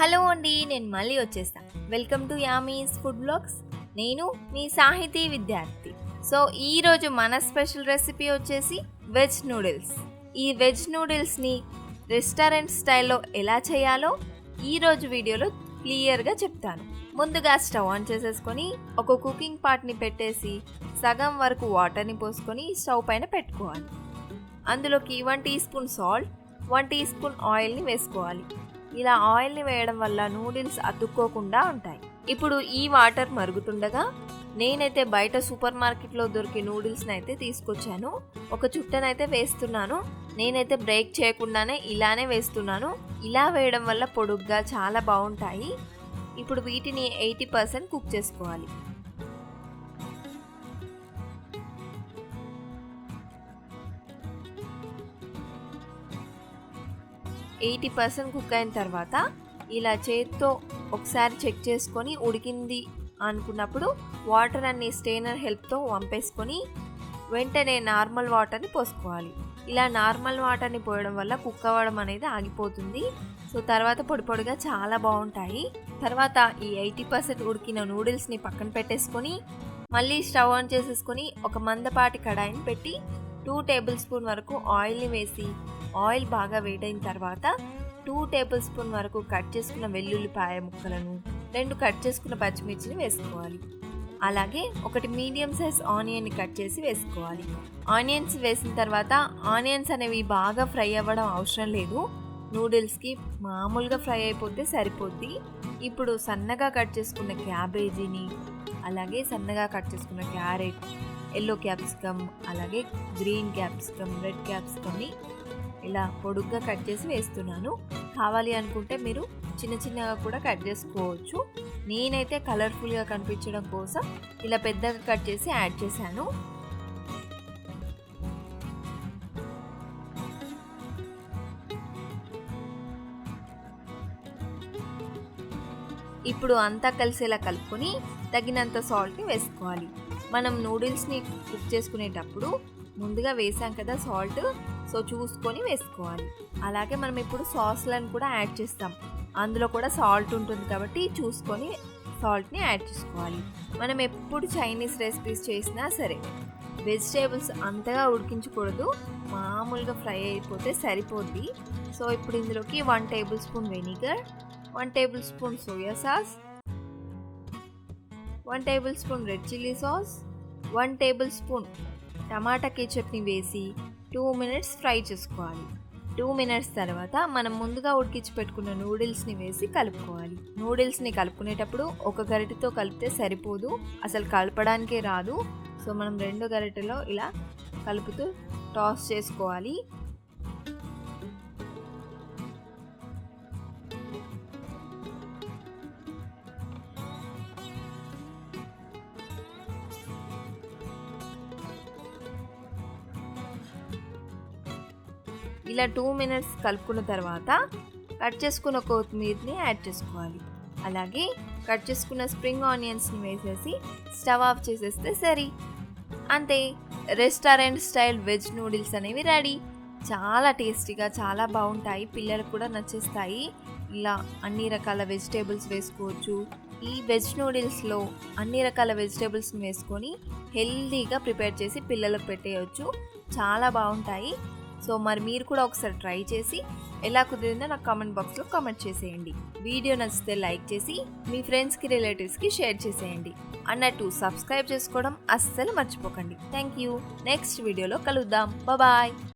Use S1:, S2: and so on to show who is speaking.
S1: Hello అండి నేను మళ్ళీ వచ్చేస్తా. Welcome to Yummy's food blogs. నేను మీ సాహితీ విద్యార్థి. సో ఈరోజు మన స్పెషల్ రెసిపీ వచ్చేసి వెజ్ నూడిల్స్. ఈ వెజ్ నూడిల్స్ని రెస్టారెంట్ స్టైల్లో ఎలా చేయాలో ఈరోజు వీడియోలో క్లియర్గా చెప్తాను. ముందుగా స్టవ్ ఆన్ చేసేసుకొని ఒక కుకింగ్ పాట్ని పెట్టేసి సగం వరకు వాటర్ని పోసుకొని స్టవ్ పైన పెట్టుకోవాలి. అందులోకి one teaspoon salt one teaspoon ఆయిల్ని వేసుకోవాలి. ఇలా ఆయిల్ని వేయడం వల్ల నూడిల్స్ అతుక్కోకుండా ఉంటాయి. ఇప్పుడు ఈ వాటర్ మరుగుతుండగా నేనైతే బయట సూపర్ మార్కెట్లో దొరికే నూడిల్స్ని అయితే తీసుకొచ్చాను. ఒక చుట్టనైతే వేస్తున్నాను. నేనైతే బ్రేక్ చేయకుండానే ఇలానే వేస్తున్నాను. ఇలా వేయడం వల్ల పొడుగ్గా చాలా బాగుంటాయి. ఇప్పుడు వీటిని ఎయిటీ పర్సెంట్ కుక్ చేసుకోవాలి. ఎయిటీ పర్సెంట్ కుక్ అయిన తర్వాత ఇలా చేత్తో ఒకసారి చెక్ చేసుకొని ఉడికింది అనుకున్నప్పుడు వాటర్ అన్ని స్టెయినర్ హెల్ప్తో వంపేసుకొని వెంటనే నార్మల్ వాటర్ని పోసుకోవాలి. ఇలా నార్మల్ వాటర్ని పోయడం వల్ల కుక్ అవ్వడం అనేది ఆగిపోతుంది. సో తర్వాత పొడి పొడిగా చాలా బాగుంటాయి. తర్వాత ఈ ఎయిటీ పర్సెంట్ ఉడికిన నూడిల్స్ని పక్కన పెట్టేసుకొని మళ్ళీ స్టవ్ ఆన్ చేసేసుకొని ఒక మందపాటి కడాయిని పెట్టి టూ టేబుల్ స్పూన్ వరకు ఆయిల్ని వేసి ఆయిల్ బాగా వేడైన తర్వాత టూ టేబుల్ స్పూన్ వరకు కట్ చేసుకున్న వెల్లుల్లిపాయ ముక్కలను రెండు కట్ చేసుకున్న పచ్చిమిర్చిని వేసుకోవాలి. అలాగే ఒకటి మీడియం సైజ్ ఆనియన్ని కట్ చేసి వేసుకోవాలి. ఆనియన్స్ వేసిన తర్వాత ఆనియన్స్ అనేవి బాగా ఫ్రై అవ్వడం అవసరం లేదు. నూడిల్స్కి మామూలుగా ఫ్రై అయిపోతే సరిపోద్ది. ఇప్పుడు సన్నగా కట్ చేసుకున్న క్యాబేజీని అలాగే సన్నగా కట్ చేసుకున్న క్యారెట్ ఎల్లో క్యాప్సికమ్ అలాగే గ్రీన్ క్యాప్సికమ్ రెడ్ క్యాప్సికమ్ని ఇలా పొడుగ్గా కట్ చేసి వేస్తున్నాను. కావాలి అనుకుంటే మీరు చిన్న చిన్నగా కూడా కట్ చేసుకోవచ్చు. నేనైతే కలర్ఫుల్గా కనిపించడం కోసం ఇలా పెద్దగా కట్ చేసి యాడ్ చేశాను. ఇప్పుడు అంతా కలిసేలా కలుపుకొని తగినంత సాల్ట్ని వేసుకోవాలి. మనం నూడిల్స్ని కుక్ చేసుకునేటప్పుడు ముందుగా వేసాం కదా సాల్ట్. సో చూసుకొని వేసుకోవాలి. అలాగే మనం ఇప్పుడు సాస్లను కూడా యాడ్ చేస్తాం. అందులో కూడా సాల్ట్ ఉంటుంది కాబట్టి చూసుకొని సాల్ట్ని యాడ్ చేసుకోవాలి. మనం ఎప్పుడు చైనీస్ రెసిపీస్ చేసినా సరే వెజిటేబుల్స్ అంతగా ఉడికించకూడదు. మామూలుగా ఫ్రై అయిపోతే సరిపోద్ది. సో ఇప్పుడు ఇందులోకి one tablespoon vinegar one tablespoon soya sauce one tablespoon red chilli sauce one tablespoon tomato కేచప్ని వేసి టూ మినిట్స్ ఫ్రై చేసుకోవాలి. టూ మినిట్స్ తర్వాత మనం ముందుగా ఉడికించి పెట్టుకున్న నూడిల్స్ని వేసి కలుపుకోవాలి. నూడిల్స్ని కలుపుకునేటప్పుడు ఒక గరిటెతో కలిపితే సరిపోదు. అసలు కలపడానికే రాదు. సో మనం రెండు గరిటెలో ఇలా కలుపుతూ టాస్ చేసుకోవాలి. ఇలా టూ మినిట్స్ కలుపుకున్న తర్వాత కట్ చేసుకున్న కొత్తిమీరని యాడ్ చేసుకోవాలి. అలాగే కట్ చేసుకున్న స్ప్రింగ్ ఆనియన్స్ని వేసేసి స్టవ్ ఆఫ్ చేసేస్తే సరి. అంతే రెస్టారెంట్ స్టైల్ వెజ్ నూడిల్స్ అనేవి రెడీ చాలా టేస్టీగా చాలా బాగుంటాయి. పిల్లలకు కూడా నచ్చేస్తాయి. ఇలా అన్ని రకాల వెజిటేబుల్స్ వేసుకోవచ్చు. ఈ వెజ్ నూడిల్స్లో అన్ని రకాల వెజిటేబుల్స్ని వేసుకొని హెల్దీగా ప్రిపేర్ చేసి పిల్లలకు పెట్టేయచ్చు. చాలా బాగుంటాయి. సో మరి మీరు కూడా ఒకసారి ట్రై చేసి ఎలా కుదిరిందో నాకు కామెంట్ బాక్స్లో కామెంట్ చేసేయండి. వీడియో నచ్చితే లైక్ చేసి మీ ఫ్రెండ్స్కి రిలేటివ్స్కి షేర్ చేసేయండి. అన్నట్టు సబ్స్క్రైబ్ చేసుకోవడం అస్సలు మర్చిపోకండి. థ్యాంక్ యూ నెక్స్ట్ వీడియోలో కలుద్దాం. బాయ్